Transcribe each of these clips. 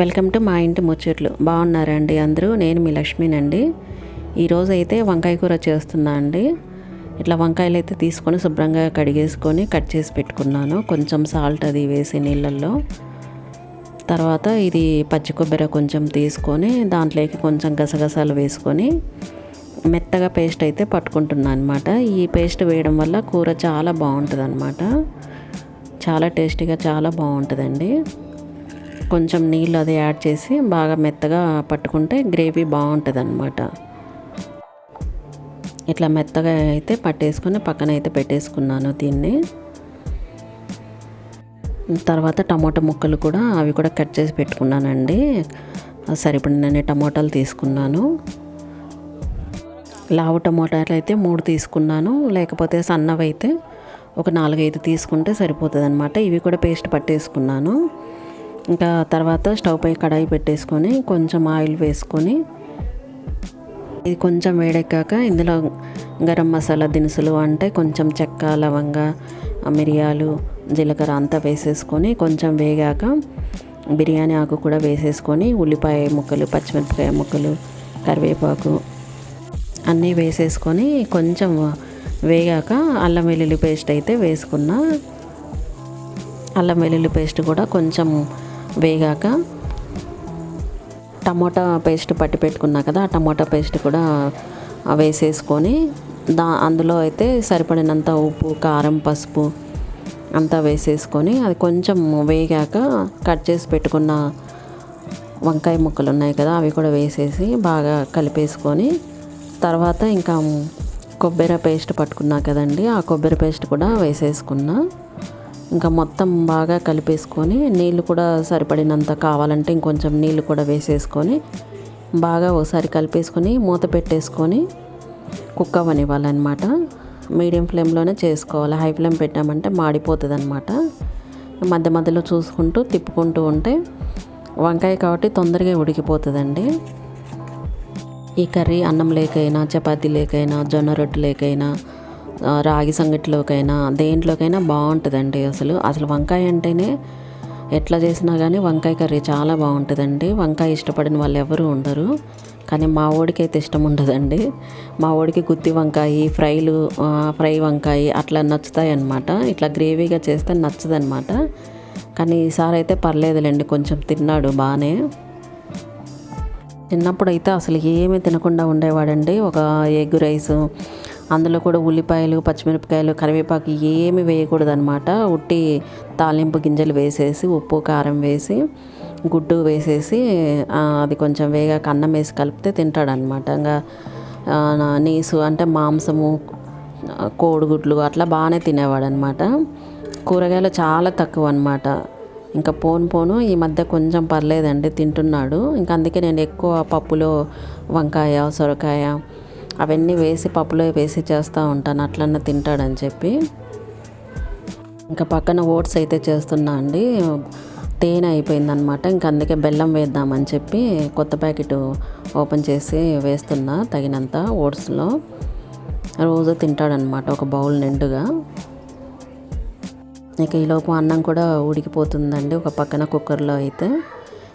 Welcome to మా ఇంటి ముచ్చట్లు. బాగున్నారండి అందరూ? నేను మీ లక్ష్మినండి. ఈరోజు అయితే వంకాయ కూర చేస్తున్నా అండి. ఇట్లా వంకాయలు అయితే తీసుకొని శుభ్రంగా కడిగేసుకొని కట్ చేసి పెట్టుకున్నాను. కొంచెం సాల్ట్ అది వేసి నీళ్ళల్లో. తర్వాత ఇది పచ్చి కొబ్బరి కొంచెం తీసుకొని దాంట్లోకి కొంచెం గసగసాలు వేసుకొని మెత్తగా పేస్ట్ అయితే పట్టుకుంటున్నాను అనమాట ఈ పేస్ట్ వేయడం వల్ల కూర చాలా బాగుంటుంది అనమాట చాలా టేస్టీగా చాలా బాగుంటుందండి. కొంచెం నీళ్ళు అది యాడ్ చేసి బాగా మెత్తగా పట్టుకుంటే గ్రేవీ బాగుంటుంది అనమాట ఇట్లా మెత్తగా అయితే పట్టేసుకొని పక్కన అయితే పెట్టేసుకున్నాను దీన్ని. తర్వాత టమాటా ముక్కలు కూడా అవి కూడా కట్ చేసి పెట్టుకున్నానండి. సరిపడి నేను టమాటాలు తీసుకున్నాను. లావు టమాటాలు అయితే మూడు తీసుకున్నాను. లేకపోతే సన్నవి అయితే ఒక నాలుగైదు తీసుకుంటే సరిపోతుంది అనమాట ఇవి కూడా పేస్ట్ పట్టేసుకున్నాను. ఇంకా తర్వాత స్టవ్ పై కడాయి పెట్టేసుకొని కొంచెం ఆయిల్ వేసుకొని ఇది కొంచెం వేడెక్కాక ఇందులో గరం మసాలా దినుసులు అంటే కొంచెం చెక్క లవంగ మిరియాలు జీలకర్ర అంతా వేసేసుకొని కొంచెం వేగాక బిర్యానీ ఆకు కూడా వేసేసుకొని ఉల్లిపాయ ముక్కలు పచ్చిమిరపకాయ ముక్కలు కరివేపాకు అన్నీ వేసేసుకొని కొంచెం వేగాక అల్లం వెల్లుల్లి పేస్ట్ అయితే వేసుకున్న. అల్లం వెల్లుల్లి పేస్ట్ కూడా కొంచెం వేగాక టమోటా పేస్ట్ పట్టి పెట్టుకున్నా కదా ఆ టమోటా పేస్ట్ కూడా వేసేసుకొని దా అందులో అయితే సరిపడినంత ఉప్పు కారం పసుపు అంతా వేసేసుకొని అది కొంచెం వేగాక కట్ చేసి పెట్టుకున్న వంకాయ ముక్కలు ఉన్నాయి కదా అవి కూడా వేసేసి బాగా కలిపేసుకొని తర్వాత ఇంకా కొబ్బరి పేస్ట్ పట్టుకున్నా కదండి ఆ కొబ్బరి పేస్ట్ కూడా వేసేసుకున్నా. ఇంకా మొత్తం బాగా కలిపేసుకొని నీళ్ళు కూడా సరిపడినంత కావాలంటే ఇంకొంచెం నీళ్ళు కూడా వేసేసుకొని బాగా ఒకసారి కలిపేసుకొని మూత పెట్టేసుకొని కుక్ అవ్వనివ్వాలన్నమాట. మీడియం ఫ్లేమ్లోనే చేసుకోవాలి. హై ఫ్లేమ్ పెట్టామంటే మాడిపోతుంది అనమాట మధ్య మధ్యలో చూసుకుంటూ తిప్పుకుంటూ ఉంటే వంకాయ కాబట్టి తొందరగా ఉడికిపోతుందండి. ఈ కర్రీ అన్నం లేకైనా చపాతీ లేకైనా జొన్న రొట్టె లేకైనా రాగి సంగటిలోకైనా దేంట్లోకైనా బాగుంటుందండి అసలు. అసలు వంకాయ అంటేనే ఎట్లా చేసినా కానీ వంకాయ కర్రీ చాలా బాగుంటుందండి. వంకాయ ఇష్టపడిన వాళ్ళు ఎవరు ఉండరు. కానీ మా ఓడికైతే అయితే ఇష్టం ఉండదండి. మా ఓడికి గుత్తి వంకాయ ఫ్రైలు ఫ్రై వంకాయ అట్లా నచ్చుతాయి అనమాట ఇట్లా గ్రేవీగా చేస్తే నచ్చదనమాట కానీ ఈసారి అయితే పర్లేదులేండి కొంచెం తిన్నాడు బాగానే చిన్నప్పుడు అయితే అసలు ఏమీ తినకుండా ఉండేవాడండి. ఒక ఎగ్ రైస్ అందులో కూడా ఉల్లిపాయలు పచ్చిమిరపకాయలు కరివేపాకు ఏమి వేయకూడదు అనమాట ఉట్టి తాలింపు గింజలు వేసేసి ఉప్పు కారం వేసి గుడ్డు వేసేసి అది కొంచెం వేగాక అన్నం వేసి కలిపితే తింటాడనమాట ఇంకా నీసు అంటే మాంసము కోడిగుడ్లు అట్లా బాగానే తినేవాడు అనమాట కూరగాయలు చాలా తక్కువ అనమాట ఇంకా పోను పోను ఈ మధ్య కొంచెం పర్లేదండి తింటున్నాడు. ఇంకా అందుకే నేను ఎక్కువ పప్పులో వంకాయ సొరకాయ అవన్నీ వేసి పప్పులో వేసి చేస్తూ ఉంటాను. అట్లన్నా తింటాడని చెప్పి. ఇంకా పక్కన ఓట్స్ అయితే చేస్తున్నా అండి. తేనె అయిపోయిందనమాట ఇంక అందుకే బెల్లం వేద్దామని చెప్పి కొత్త ప్యాకెట్ ఓపెన్ చేసి వేస్తున్నా తగినంత ఓట్స్లో. రోజు తింటాడనమాట ఒక బౌల్ నిండుగా. ఇక ఈలోపు అన్నం కూడా ఉడికిపోతుందండి ఒక పక్కన కుక్కర్లో అయితే.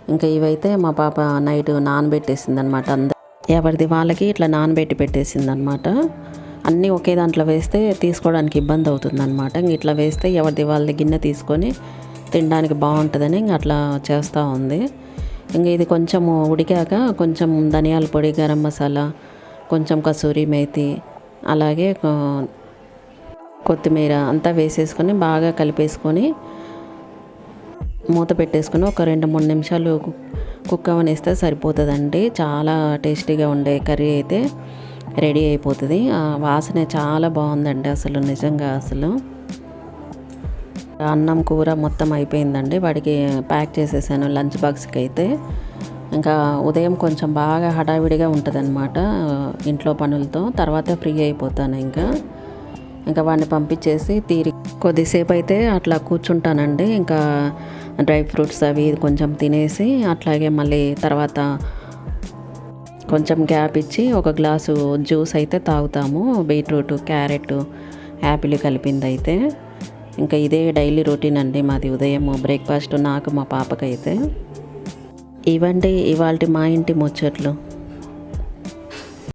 ఇంకా ఇవైతే మా పాప నైట్ నానబెట్టేసింది అనమాట అందరు ఎవరిది వాళ్ళకి ఇట్లా నానబెట్టి పెట్టేసింది అనమాట అన్నీ ఒకే దాంట్లో వేస్తే తీసుకోవడానికి ఇబ్బంది అవుతుంది అనమాట ఇంక ఇట్లా వేస్తే ఎవరిది వాళ్ళ గిన్నె తీసుకొని తినడానికి బాగుంటుందని ఇంక అట్లా చేస్తూ ఉంది. ఇంక ఇది కొంచెం ఉడికాక కొంచెం ధనియాల పొడి గరం మసాలా కొంచెం కసూరి మేతి అలాగే కొత్తిమీర అంతా వేసేసుకొని బాగా కలిపేసుకొని మూత పెట్టేసుకొని ఒక రెండు మూడు నిమిషాలు కుక్ అవనిస్తే సరిపోతుందండి. చాలా టేస్టీగా ఉండే కర్రీ అయితే రెడీ అయిపోతుంది. వాసన చాలా బాగుందండి అసలు నిజంగా అసలు. అన్నం కూర మొత్తం అయిపోయిందండి. వాడికి ప్యాక్ చేసేసాను లంచ్ బాక్స్కి అయితే ఇంకా ఉదయం కొంచెం బాగా హడావిడిగా ఉంటుంది అనమాట ఇంట్లో పనులతో. తర్వాత ఫ్రీ అయిపోతాను ఇంకా. ఇంకా వాడిని పంపించేసి తీరి కొద్దిసేపు అయితే అట్లా కూర్చుంటానండి. ఇంకా డ్రై ఫ్రూట్స్ అవి కొంచెం తినేసి అట్లాగే మళ్ళీ తర్వాత కొంచెం గ్యాప్ ఇచ్చి ఒక గ్లాసు జ్యూస్ అయితే తాగుతాము. బీట్రూట్ క్యారెట్ యాపిల్ కలిపింది అయితే ఇంకా ఇదే డైలీ రొటీన్ అండి మాది ఉదయం బ్రేక్ఫాస్ట్ నాకు మా పాపకైతే. ఇవండి ఇవాళ మా ఇంటి ముచ్చట్లు.